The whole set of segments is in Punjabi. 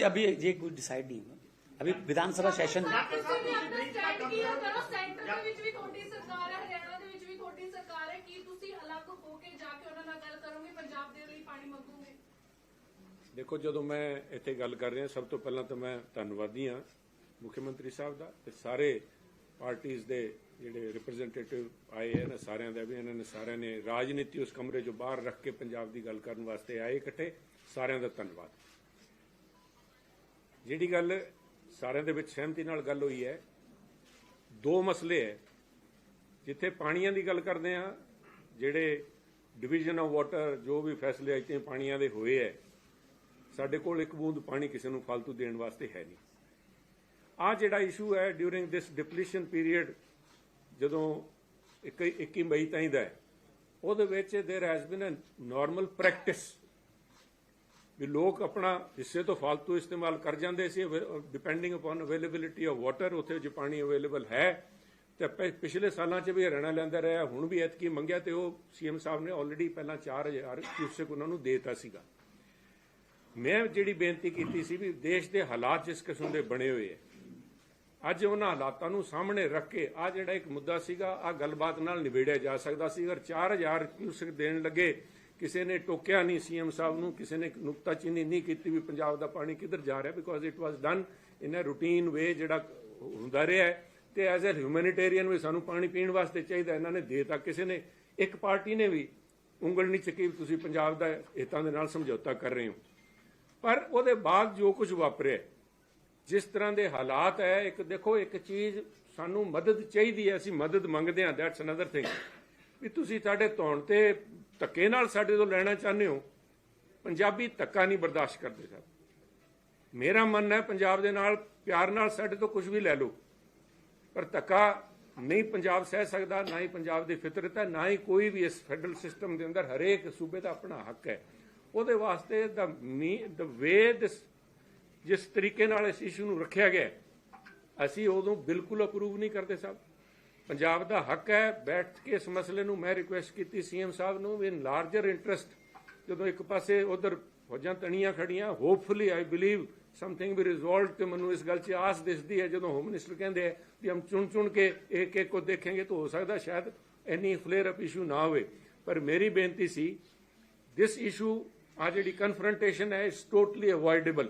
अभी अभी ये कुछ डिसाइड नहीं हुआ अभी विधानसभा सेशन ਕਿਸੇ ਨੇ ਆਪਣਾ ਸਟੈਂਡ ਕਲੀਅਰ ਕਰੋ ਸੈਂਟਰ ਦੇ ਵਿੱਚ ਵੀ ਤੁਹਾਡੀ ਸਰਕਾਰ ਹੈ ਹਰਿਆਣਾ ਦੇ ਵਿੱਚ ਵੀ ਤੁਹਾਡੀ ਸਰਕਾਰ ਹੈ ਕੀ ਤੁਸੀਂ ਅਲੱਗ ਹੋ ਕੇ ਜਾ ਕੇ ਉਹਨਾਂ ਨਾਲ ਗੱਲ ਕਰੋਗੇ ਪੰਜਾਬ ਦੇ ਲਈ ਪਾਣੀ ਮੰਗੋਗੇ ਦੇਖੋ ਜਦੋਂ ਮੈਂ ਇੱਥੇ ਗੱਲ ਕਰ ਰਿਹਾ ਸਭ ਤੋਂ ਪਹਿਲਾਂ ਤਾਂ ਮੈਂ ਧੰਨਵਾਦੀ ਹਾਂ ਮੁੱਖ ਮੰਤਰੀ ਸਾਹਿਬ ਦਾ ਤੇ ਸਾਰੇ ਪਾਰਟੀਆਂ ਦੇ ਜਿਹੜੇ ਰਿਪਰੈਜ਼ੈਂਟੇਟਿਵ ਆਏ ਹਨ ਸਾਰਿਆਂ ਦਾ ਵੀ ਇਹਨਾਂ ਨੇ ਸਾਰਿਆਂ ਨੇ ਰਾਜਨੀਤੀ ਉਸ ਕਮਰੇ ਚੋਂ ਬਾਹਰ ਰੱਖ ਕੇ ਪੰਜਾਬ ਦੀ ਗੱਲ ਕਰਨ ਵਾਸਤੇ ਆਏ ਇਕੱਠੇ ਸਾਰਿਆਂ ਦਾ ਧੰਨਵਾਦ ਜਿਹੜੀ ਗੱਲ ਸਾਰਿਆਂ ਦੇ ਵਿੱਚ ਸਹਿਮਤੀ ਨਾਲ ਗੱਲ ਹੋਈ ਹੈ, ਦੋ ਮਸਲੇ ਹੈ। ਜਿੱਥੇ ਪਾਣੀਆਂ ਦੀ ਗੱਲ ਕਰਦੇ ਆ ਜਿਹੜੇ ਡਿਵੀਜ਼ਨ ਆਫ ਵਾਟਰ ਜੋ ਵੀ ਫੈਸਲੇ ਅੱਜ ਪਾਣੀਆਂ ਦੇ ਹੋਏ ਹੈ, ਸਾਡੇ ਕੋਲ ਇੱਕ ਬੂੰਦ ਪਾਣੀ ਕਿਸੇ ਨੂੰ ਫालतू ਦੇਣ ਵਾਸਤੇ ਹੈ ਨਹੀਂ। ਆ ਜਿਹੜਾ ਇਸ਼ੂ ਹੈ ਡਿਊਰਿੰਗ ਦਿਸ ਡਿਪਲੀਸ਼ਨ ਪੀਰੀਅਡ ਜਦੋਂ 21 ਮਈ ਤਾਈਂ ਦਾ ਉਹਦੇ ਵਿੱਚ there has been uh normal practice ਵੀ ਲੋਕ ਆਪਣਾ ਹਿੱਸੇ ਤੋਂ ਫालतू ਇਸਤੇਮਾਲ ਕਰ ਜਾਂਦੇ ਸੀ depending upon availability of water ਉੱਥੇ ਜੇ ਪਾਣੀ ਅਵੇਲੇਬਲ ਹੈ। ਤੇ ਪਿਛਲੇ ਸਾਲਾਂ 'ਚ ਵੀ ਹਰਿਆਣਾ ਲੈਂਦਾ ਰਿਹਾ, ਹੁਣ ਵੀ ਐਤਕੀ ਮੰਗਿਆ ਤੇ ਉਹ ਸੀਐਮ ਸਾਹਿਬ ਨੇ ਆਲਰੇਡੀ ਪਹਿਲਾਂ 4000 ਕਿਊਸੈਕ ਉਹਨਾਂ ਨੂੰ ਦੇਤਾ ਸੀਗਾ। ਮੈਂ ਜਿਹੜੀ ਬੇਨਤੀ ਕੀਤੀ ਸੀ ਵੀ ਦੇਸ਼ ਦੇ ਹਾਲਾਤ ਜਿਸ ਕਿਸਮ ਦੇ ਬਣੇ ਹੋਏ ਹੈ ਅੱਜ ਉਹਨਾਂ ਹਾਲਾਤਾਂ ਨੂੰ ਸਾਹਮਣੇ ਰੱਖ ਕੇ ਆ ਜਿਹੜਾ ਇੱਕ ਮੁੱਦਾ ਸੀਗਾ ਆ ਗੱਲਬਾਤ ਨਾਲ ਨਿਬੇੜਿਆ ਜਾ ਸਕਦਾ ਸੀ। ਅਗਰ 4000 ਕਿਊਸੈਕ ਦੇਣ ਲੱਗੇ ਕਿਸੇ ਨੇ ਟੋਕਿਆ ਨਹੀਂ ਸੀਐਮ ਸਾਹਿਬ ਨੂੰ, ਕਿਸੇ ਨੇ ਨੁਕਤਾਚੀਨੀ ਨਹੀਂ ਕੀਤੀ ਵੀ ਪੰਜਾਬ ਦਾ ਪਾਣੀ ਕਿੱਧਰ ਜਾ ਰਿਹਾ because it was done in uh routine way ਜਿਹੜਾ ਹੁੰਦਾ ਰਿਹਾ ਹੈ। ਤੇ ਐਜ਼ ਅ ਹਿਊਮੈਨਿਟੇਰੀਅਨ ਵੀ ਸਾਨੂੰ ਪਾਣੀ ਪੀਣ ਵਾਸਤੇ ਚਾਹੀਦਾ, ਇਹਨਾਂ ਨੇ ਦੇਤਾ। ਕਿਸੇ ਨੇ, ਇੱਕ ਪਾਰਟੀ ਨੇ ਵੀ ਉਂਗਲ ਨਹੀਂ ਚੱਕੀ ਵੀ ਤੁਸੀਂ ਪੰਜਾਬ ਦਾ ਹਿੱਤਾਂ ਦੇ ਨਾਲ ਸਮਝੌਤਾ ਕਰ ਰਹੇ ਹੋ। ਪਰ ਉਹਦੇ ਬਾਅਦ ਜੋ ਕੁਝ ਵਾਪਰਿਆ, ਜਿਸ ਤਰ੍ਹਾਂ ਦੇ ਹਾਲਾਤ ਹੈ, ਇੱਕ ਦੇਖੋ, ਇੱਕ ਚੀਜ਼ ਸਾਨੂੰ ਮਦਦ ਚਾਹੀਦੀ ਹੈ, ਅਸੀਂ ਮਦਦ ਮੰਗਦੇ ਹਾਂ ਦੈਟਸ ਅਨਦਰ ਥਿੰਗ ਵੀ ਤੁਸੀਂ ਸਾਡੇ ਧੌਣ ਤੇ ਧੱਕੇ ਨਾਲ ਸਾਡੇ ਤੋਂ ਲੈਣਾ ਚਾਹੁੰਦੇ ਹੋ, ਪੰਜਾਬੀ ਧੱਕਾ ਨਹੀਂ ਬਰਦਾਸ਼ਤ ਕਰਦੇ ਸਾਹਿਬ ਮੇਰਾ ਮੰਨਣਾ ਹੈ ਪੰਜਾਬ ਦੇ ਨਾਲ, ਪਿਆਰ ਨਾਲ ਸਾਡੇ ਤੋਂ ਕੁਝ ਵੀ ਲੈ ਲਓ। ਪਰ ਧੱਕਾ ਨਹੀਂ ਪੰਜਾਬ ਸਹਿ ਸਕਦਾ, ਨਾ ਹੀ ਪੰਜਾਬ ਦੀ ਫਿਤਰਤ ਹੈ, ਨਾ ਹੀ ਕੋਈ ਵੀ ਇਸ ਫੈਡਰਲ ਸਿਸਟਮ ਦੇ ਅੰਦਰ ਹਰੇਕ ਸੂਬੇ ਦਾ ਆਪਣਾ ਹੱਕ ਹੈ। ਉਹਦੇ ਵਾਸਤੇ ਦਾ ਦ ਵੇ ਦਿਸ ਜਿਸ ਤਰੀਕੇ ਨਾਲ ਇਸ ਇਸ਼ੂ ਨੂੰ ਰੱਖਿਆ ਗਿਆ ਅਸੀਂ ਉਦੋਂ ਬਿਲਕੁਲ ਅਪਰੂਵ ਨਹੀਂ ਕਰਦੇ ਸਾਹਿਬ ਪੰਜਾਬ ਦਾ ਹੱਕ ਹੈ ਬੈਠ ਕੇ ਇਸ ਮਸਲੇ ਨੂੰ ਮੈਂ ਰਿਕੁਐਸਟ ਕੀਤੀ ਸੀਐਮ ਸਾਹਿਬ ਨੂੰ ਇਨ ਲਾਰਜਰ ਇੰਟਰਸਟ ਜਦੋਂ ਇੱਕ ਪਾਸੇ ਉਧਰ ਫੌਜਾਂ ਤਣੀਆਂ ਖੜੀਆਂ hopefully I believe something we resolved ਤੇ ਮੈਨੂੰ ਇਸ ਗੱਲ 'ਚ ਆਸ ਦਿਸਦੀ ਹੈ ਜਦੋਂ ਹੋਮ ਮਿਨਿਸਟਰ ਕਹਿੰਦੇ ਆ ਕਿ ਹਮ ਚੁਣ ਚੁਣ ਕੇ ਇੱਕ ਇੱਕ ਕੋ ਦੇਖेंगे ਤਾਂ ਹੋ ਸਕਦਾ ਸ਼ਾਇਦ ਇੰਨੀ ਫਲੇਅਰ ਅਪ ਇਸ਼ੂ ਨਾ ਹੋਵੇ। ਪਰ ਮੇਰੀ ਬੇਨਤੀ ਸੀ, this ਇਸ਼ੂ ਆ ਜਿਹੜੀ ਕਨਫਰੰਟੇਸ਼ਨ ਹੈ is totally avoidable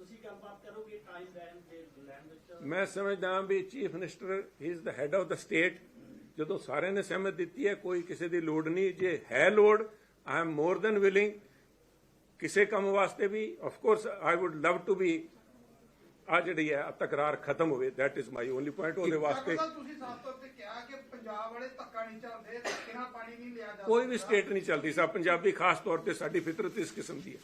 ਤੁਸੀਂ ਗੱਲਬਾਤ ਕਰੋਗੇ ਟਾਈਮ ਲੈਣ ਦੇ ਲੈਣ ਵਿੱਚ? ਮੈਂ ਸਮਝਦਾ ਹਾਂ ਵੀ chief minister is the head of the state ਜਦੋਂ ਸਾਰਿਆਂ ਨੇ ਸਹਿਮਤ ਦਿੱਤੀ ਹੈ ਕੋਈ ਕਿਸੇ ਦੀ ਲੋੜ ਨਹੀਂ। ਜੇ ਹੈ ਲੋੜ I am more than willing ਕਿਸੇ ਕੰਮ ਵਾਸਤੇ ਵੀ of course I would love to be uh ਜਿਹੜੀ ਹੈ ਤਕਰਾਰ ਖਤਮ ਹੋਵੇ। That is my only point ਉਹਦੇ ਵਾਸਤੇ ਸਾਹਿਬ, ਤੁਸੀਂ ਸਾਫ਼ ਤੌਰ ਤੇ ਕਿਹਾ ਕਿ ਪੰਜਾਬ ਵਾਲੇ ਧੱਕਾ ਨਹੀਂ ਚੱਲਦੇ ਧੱਕੇ ਨਾਲ ਪਾਣੀ ਨਹੀਂ ਲਿਆ ਜਾਂਦਾ ਕੋਈ ਵੀ ਸਟੇਟ ਨਹੀਂ ਚੱਲਦੀ। ਸਾ ਪੰਜਾਬੀ ਖਾਸ ਤੌਰ ਤੇ ਸਾਡੀ ਫਿਤਰਤ ਇਸ ਕਿਸਮ ਦੀ ਹੈ।